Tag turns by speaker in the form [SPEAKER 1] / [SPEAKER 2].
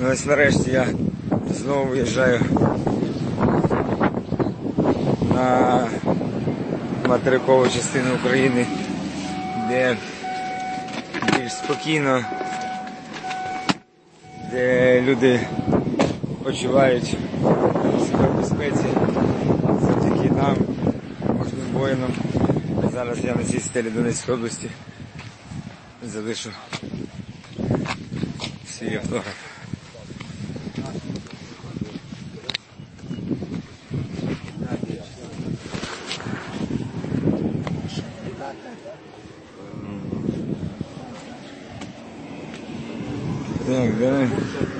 [SPEAKER 1] Ну ось нарешті я знову виїжджаю на материкову частину України, де більш спокійно, де люди почувають себе в безпеці завдяки нам, мужним воїнам. Зараз я на цій стелі Донецької області залишу свій автограф. Yeah, good.